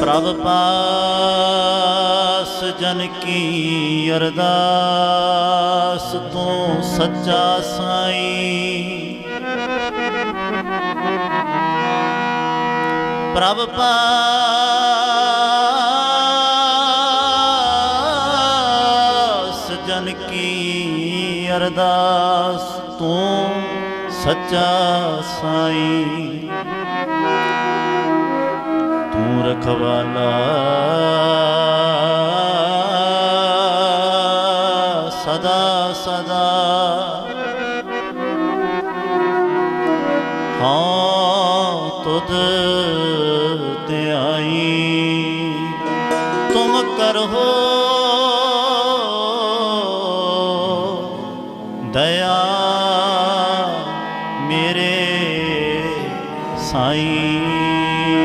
ਪ੍ਰਭ ਪਾਸ, ਜਨ ਕੀ ਅਰਦਾਸ ਤੂੰ ਸੱਚਾ ਸਾਈ। ਪ੍ਰਭ ਪਾਸ, ਜਨ ਕੀ ਅਰਦਾਸ ਤੂੰ ਸੱਚਾ ਸਾਈ। ਰਖਵਾਲਾ ਸਦਾ ਸਦਾ। ਹਾਂ ਤੁਧ ਤੇ ਆਈ ਤੁਮ ਕਰੋ ਦਇਆ ਮੇਰੇ ਸਾਈਂ।